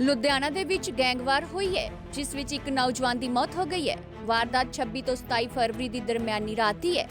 ਲੁਧਿਆਣਾ ਦੇ ਵਿੱਚ ਗੈਂਗਵਾਰ ਹੋਈ ਹੈ, ਜਿਸ ਵਿੱਚ ਇੱਕ ਨੌਜਵਾਨ ਦੀ ਮੌਤ ਹੋ ਗਈ ਹੈ। ਵਾਰਦਾਤ 26 ਤੋਂ 27 ਫਰਵਰੀ ਦੀ ਦਰਮਿਆਨੀ ਰਾਤ ਦੀ ਹੈ।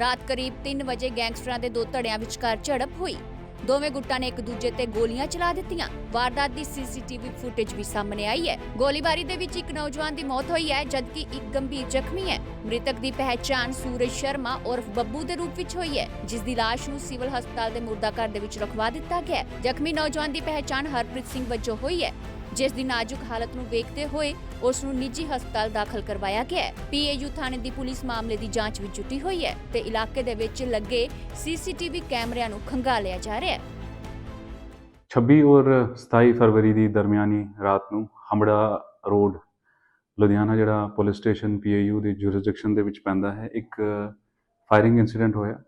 ਰਾਤ ਕਰੀਬ 3 ਵਜੇ ਗੈਂਗਸਟਰਾਂ ਦੇ ਦੋ ਧੜਿਆਂ ਵਿਚਕਾਰ ਝੜਪ ਹੋਈ। ਦੋਵੇਂ ਗੁੱਟਾਂ ਨੇ ਇੱਕ ਦੂਜੇ ਤੇ ਗੋਲੀਆਂ ਚਲਾ ਦਿੱਤੀਆਂ। ਵਾਰਦਾਤ ਦੀ ਸੀਸੀਟੀਵੀ ਫੁਟੇਜ ਵੀ ਸਾਹਮਣੇ ਆਈ ਹੈ। ਗੋਲੀਬਾਰੀ ਦੇ ਵਿੱਚ ਇੱਕ ਨੌਜਵਾਨ ਦੀ ਮੌਤ ਹੋਈ ਹੈ, ਜਦਕਿ ਇੱਕ ਗੰਭੀਰ ਜ਼ਖਮੀ ਹੈ। ਮ੍ਰਿਤਕ ਦੀ ਪਹਿਚਾਣ ਸੂਰਜ ਸ਼ਰਮਾ ਉਰਫ ਬੱਬੂ ਦੇ ਰੂਪ ਵਿੱਚ ਹੋਈ ਹੈ, ਜਿਸ ਦੀ ਲਾਸ਼ ਨੂੰ ਸਿਵਲ ਹਸਪਤਾਲ ਦੇ ਮੁਰਦਾ ਘਰ ਦੇ ਵਿੱਚ ਰਖਵਾ ਦਿੱਤਾ ਗਿਆ ਜ਼ਖਮੀ ਨੌਜਵਾਨ ਦੀ ਪਹਿਚਾਣ ਹਰਪ੍ਰੀਤ ਸਿੰਘ ਵਜੋਂ ਹੋਈ ਹੈ। ਜਿਸ ਦੀ ਨਾਜ਼ੁਕ ਹਾਲਤ ਨੂੰ ਵੇਖਦੇ ਹੋਏ ਉਸ ਨੂੰ ਨਿੱਜੀ ਹਸਪਤਾਲ ਦਾਖਲ ਕਰਵਾਇਆ ਗਿਆ ਹੈ। ਪੀਏਯੂ ਥਾਣੇ ਦੀ ਪੁਲਿਸ ਮਾਮਲੇ ਦੀ ਜਾਂਚ ਵਿੱਚ ਜੁਟੀ ਹੋਈ ਹੈ ਤੇ ਇਲਾਕੇ ਦੇ ਵਿੱਚ ਲੱਗੇ ਸੀਸੀਟੀਵੀ ਕੈਮਰਿਆਂ ਨੂੰ ਖੰਗਾਲਿਆ ਜਾ ਰਿਹਾ ਹੈ। 26 ਔਰ 27 ਫਰਵਰੀ ਦੀ ਦਰਮਿਆਨੀ ਰਾਤ ਨੂੰ ਹਮੜਾ ਰੋਡ, ਲੁਧਿਆਣਾ ਜਿਹੜਾ ਪੁਲਿਸ ਸਟੇਸ਼ਨ ਪੀਏਯੂ ਦੀ ਜੁਰਿਸਡਿਕਸ਼ਨ ਦੇ ਵਿੱਚ ਪੈਂਦਾ ਹੈ, ਇੱਕ ਫਾਇਰਿੰਗ ਇਨਸੀਡੈਂਟ ਹੋਇਆ।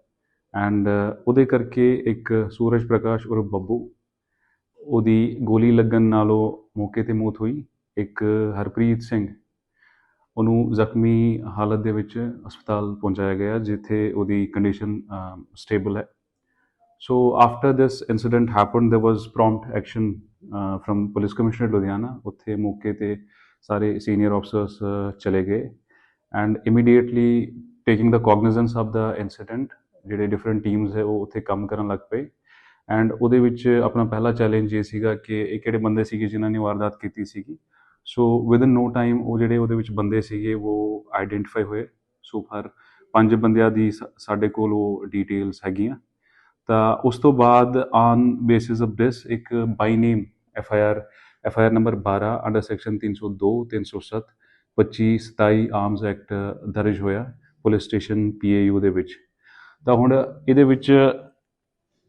ਐਂਡ ਉਹਦੇ ਕਰਕੇ ਇੱਕ ਸੂਰਜ ਪ੍ਰਕਾਸ਼ ਔਰ ਬੱਬੂ ਉਹਦੀ ਗੋਲੀ ਲੱਗਣ ਨਾਲੋਂ ਮੌਕੇ ਤੇ ਮੌਤ ਹੋਈ ਇੱਕ ਹਰਪ੍ਰੀਤ ਸਿੰਘ ਉਹਨੂੰ ਜ਼ਖਮੀ ਹਾਲਤ ਦੇ ਵਿੱਚ ਹਸਪਤਾਲ ਪਹੁੰਚਾਇਆ ਗਿਆ ਜਿੱਥੇ ਉਹਦੀ ਕੰਡੀਸ਼ਨ ਸਟੇਬਲ ਹੈ so after this incident happened there was prompt action from police commissioner Ludhiana ਉੱਥੇ ਮੌਕੇ ਤੇ ਸਾਰੇ ਸੀਨੀਅਰ ਆਫਸਰਸ ਚਲੇ ਗਏ and immediately taking the cognizance of the incident ਜਿਹੜੇ ਡਿਫਰੈਂਟ ਟੀਮਸ ਹੈ ਉਹ ਉੱਥੇ ਕੰਮ ਕਰਨ ਲੱਗ ਪਏ ਐਂਡ ਉਹਦੇ ਵਿੱਚ ਆਪਣਾ ਪਹਿਲਾ ਚੈਲੰਜ ਇਹ ਸੀਗਾ ਕਿ ਇਹ ਕਿਹੜੇ ਬੰਦੇ ਸੀਗੇ ਜਿਨ੍ਹਾਂ ਨੇ ਵਾਰਦਾਤ ਕੀਤੀ ਸੀਗੀ। ਸੋ ਵਿਦਨ ਨੋ ਟਾਈਮ ਉਹ ਜਿਹੜੇ ਉਹਦੇ ਵਿੱਚ ਬੰਦੇ ਸੀਗੇ ਉਹ ਆਈਡੈਂਟੀਫਾਈ ਹੋਏ। ਸੋ ਫਾਰ ਪੰਜ ਬੰਦਿਆਂ ਦੀ ਸਾ- ਸਾਡੇ ਕੋਲ ਉਹ ਡਿਟੇਲਸ ਹੈਗੀਆਂ। ਤਾਂ ਉਸ ਤੋਂ ਬਾਅਦ ਔਨ ਬੇਸਿਸ ਆਫ ਦਿਸ ਇੱਕ by name F I R F I R number 12 under section 302 307 25 27 Arms Act ਦਰਜ ਹੋਇਆ। ਪੁਲਿਸ ਸਟੇਸ਼ਨ ਪੀਏਯੂ ਦੇ ਵਿੱਚ। ਤਾਂ ਹੁਣ ਇਹਦੇ ਵਿੱਚ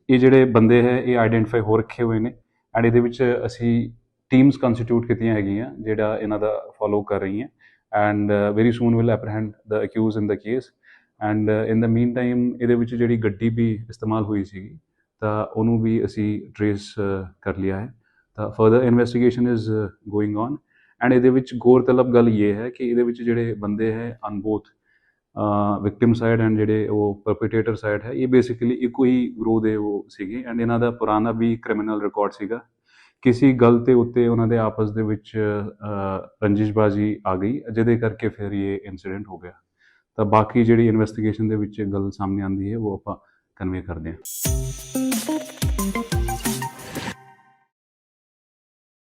ਇਹ ਜਿਹੜੇ ਬੰਦੇ ਹੈ, ਇਹ ਆਈਡੈਂਟੀਫਾਈ ਹੋ ਰੱਖੇ ਹੋਏ ਨੇ ਐਂਡ ਇਹਦੇ ਵਿੱਚ ਅਸੀਂ ਟੀਮਸ ਕੰਸਟੀਟਿਊਟ ਕੀਤੀਆਂ ਹੈਗੀਆਂ, ਜਿਹੜਾ ਇਹਨਾਂ ਦਾ ਫੋਲੋ ਕਰ ਰਹੀਆਂ and very soon will apprehend the accused in the case and in the meantime ਇਹਦੇ ਵਿੱਚ ਜਿਹੜੀ ਗੱਡੀ ਵੀ ਇਸਤੇਮਾਲ ਹੋਈ ਸੀਗੀ, ਤਾਂ ਉਹਨੂੰ ਵੀ ਅਸੀਂ ਟਰੇਸ ਕਰ ਲਿਆ ਹੈ। ਤਾਂ further investigation is going on and ਇਹਦੇ ਵਿੱਚ ਗੌਰਤਲਬ ਗੱਲ ਇਹ ਹੈ ਕਿ ਇਹਦੇ ਵਿੱਚ ਜਿਹੜੇ ਬੰਦੇ ਹੈ ਅਨਬੋਥ ਵਿਕਟਿਮ ਸਾਈਡ ਐਂਡ ਜਿਹੜੇ ਉਹ ਪਰਪੀਟੇਟਰ ਸਾਈਡ ਹੈ, ਇਹ ਬੇਸਿਕਲੀ ਇੱਕੋ ਹੀ ਗਰੋਹ ਦੇ ਉਹ ਸੀਗੇ ਐਂਡ ਇਹਨਾਂ ਦਾ ਪੁਰਾਣਾ ਵੀ ਕ੍ਰਿਮੀਨਲ ਰਿਕਾਰਡ ਸੀਗਾ। ਕਿਸੇ ਗੱਲ ਤੇ ਉੱਤੇ ਉਹਨਾਂ ਦੇ ਆਪਸ ਦੇ ਵਿੱਚ ਰੰਜਿਸ਼ਬਾਜ਼ੀ ਆ ਗਈ, ਜਿਹਦੇ ਕਰਕੇ ਫਿਰ ਇਹ ਇਨਸੀਡੈਂਟ ਹੋ ਗਿਆ। ਤਾਂ ਬਾਕੀ ਜਿਹੜੀ ਇਨਵੈਸਟੀਗੇਸ਼ਨ ਦੇ ਵਿੱਚ ਗੱਲ ਸਾਹਮਣੇ ਆਂਦੀ ਹੈ, ਉਹ ਆਪਾਂ ਕਨਵੇ ਕਰਦੇ ਹਾਂ।